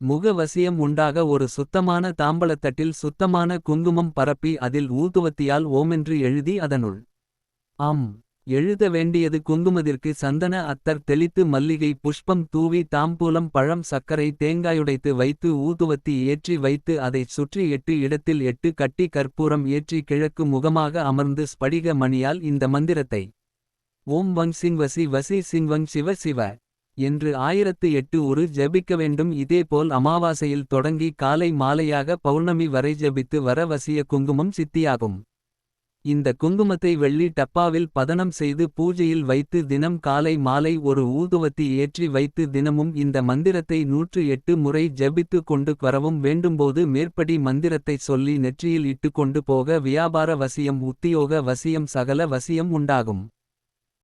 முக வசியம் உண்டாக ஒரு சுத்தமான தாம்பலத்தட்டில் சுத்தமான குங்குமம் பரப்பி அதில் ஊதுவத்தியால் ஓமென்று எழுதி அதனுள். ஆம் எழுத வேண்டியது குங்குமதிற்கு சந்தன அத்தர் தெளித்து மல்லிகை புஷ்பம் தூவி தாம்பூலம் பழம் சர்க்கரை தேங்காயுடைத்து வைத்து ஊதுவத்தி ஏற்றி வைத்து அதைச் சுற்றி எட்டு இடத்தில் எட்டு கட்டி கற்பூரம் ஏற்றி கிழக்கு முகமாக அமர்ந்து ஸ்படிக மணியால் இந்த மந்திரத்தை. ஓம் வங் சிங் வசி வசி சிங் வங் சிவ சிவ. என்று ஆயிரத்து எட்டு ஒரு ஜபிக்க வேண்டும் இதேபோல் அமாவாசையில் தொடங்கி காலை மாலையாக பௌர்ணமி வரை ஜபித்து வர வசிய குங்குமம் சித்தியாகும். இந்த குங்குமத்தை வெள்ளி டப்பாவில் பதனம் செய்து பூஜையில் வைத்து தினம் காலை மாலை ஒரு ஊதுவத்தி ஏற்றி வைத்து தினமும் இந்த மந்திரத்தை நூற்று எட்டு முறை ஜபித்து கொண்டு வரவும் வேண்டும்போது மேற்படி மந்திரத்தைச் சொல்லி நெற்றியில் இட்டுக்கொண்டு போக வியாபார வசியம் உத்தியோக வசியம் சகல வசியம் உண்டாகும்.